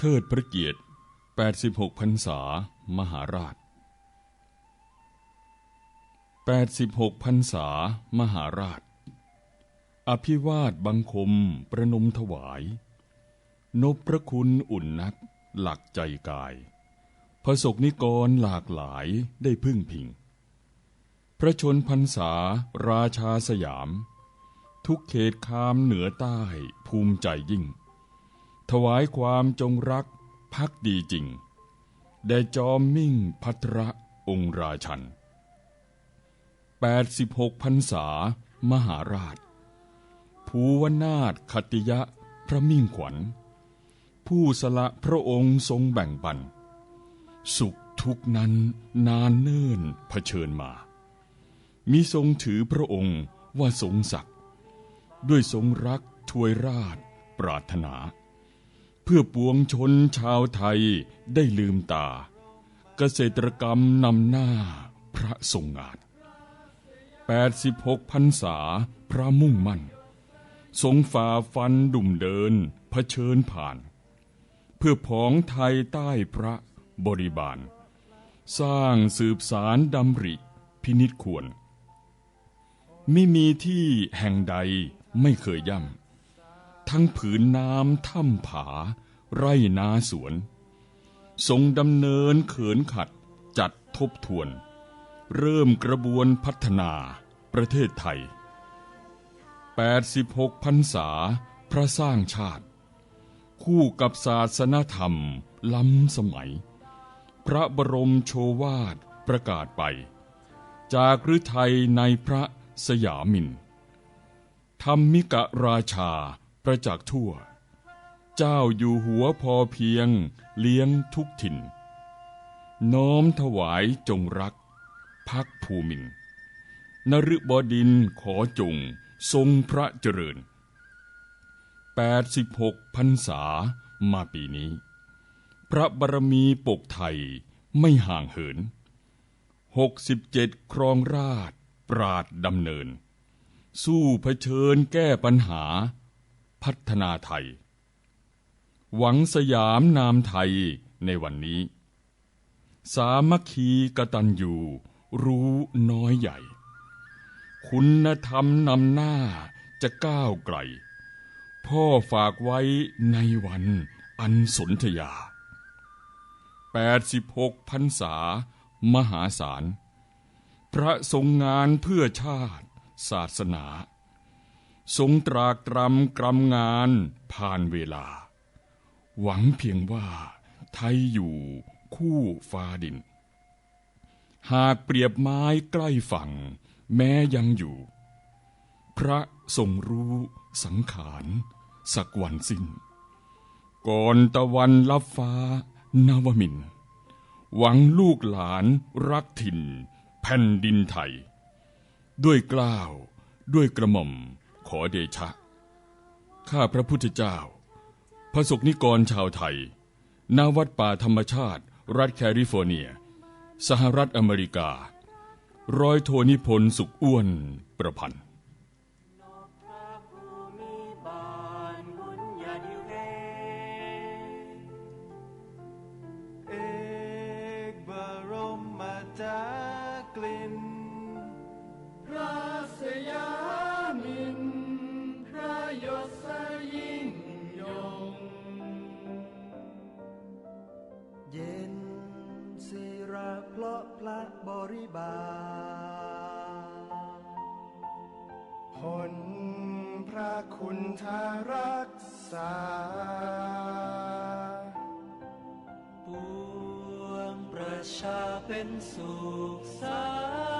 เทิดพระเกียรติ 86พรรษา มหาราช 86พรรษา มหาราช อภิวาทบังคมประนมถวาย นบพระคุณอุ่นนัก หลักใจกายพระศกนิกรหลากหลายได้พึ่งพิง พระชนพรรษาราชาสยาม ทุกเขตคามเหนือใต้ภูมิใจยิ่ง ถวายความจงรักพักดีจริง แด่จอมมิ่งพัทระองค์ราชัน 86พรรษามหาราช ภูวนาถคติยะพระมิ่งขวัญ ผู้สละพระองค์ทรงแบ่งปัน สุขทุกนั้นนานเนิ่นเผชิญมา มิทรงถือพระองค์ว่าทรงศักดิ์ด้วยทรงรักถวยราชปรารถนา เพื่อปวงชนชาวไทยได้ลืมตา เกษตรกรรมนำหน้าพระทรงงาน86พรรษาพระมุ่งมั่น ทรงฝ่าฟันดุ่มเดินเผชิญผ่าน เพื่อผองไทยใต้พระบริบาล สร้างสืบสารดำริพินิจควร ไม่มีที่แห่งใดไม่เคยย่ำ ทั้งผืนน้ำถ้ำผา ไร่นาสวน ทรงดำเนินเขินขัดจัดทบทวน เริ่มกระบวนพัฒนาประเทศไทย 86พรรษาพระสร้างชาติ คู่กับศาสนธรรมล้ำสมัย พระบรมโชวาทประกาศไป จากฤทัยในพระสยามินธรรมิกราชา ประจักษ์ทั่ว เจ้าอยู่หัวพอเพียงเลี้ยงทุกถิ่น น้อมถวายจงรัก พักภูมินนฤบดินขอจงทรงพระเจริญ 86พรรษามาปีนี้ พระบารมีปกไทยไม่ห่างเหิน 67 ครองราชปราดดำเนิน สู้เผชิญแก้ปัญหา พัฒนาไทย หวังสยามนามไทยในวันนี้ สามัคคีกตัญญูรู้น้อยใหญ่ คุณธรรมนำหน้าจะก้าวไกล พ่อฝากไว้ในวันอันสนธยา 86พรรษามหาศาล พระทรงงานเพื่อชาติ ศาสนา ทรงตรากตรำกรำงานผ่านเวลา หวังเพียงว่าไทยอยู่คู่ฟ้าดิน หากเปรียบไม้ใกล้ฝั่ง แม้ยังอยู่ พระทรงรู้สังขารสักวันสิ้น ก่อนตะวันลับฟ้านวมิน หวังลูกหลานรักถิ่น แผ่นดินไทย ด้วยกล้าวด้วยกระหม่อม ขอเดชะ ข้าพระพุทธเจ้า พระสกนิกรชาวไทย ณ วัดป่าธรรมชาติ รัฐแคลิฟอร์เนีย สหรัฐอเมริกา ร้อยโทนิพนธ์สุขอ้วนประพันธ์ พระบริบาลผลพระคุณทารักษา ปวงประชาเป็นสุขสา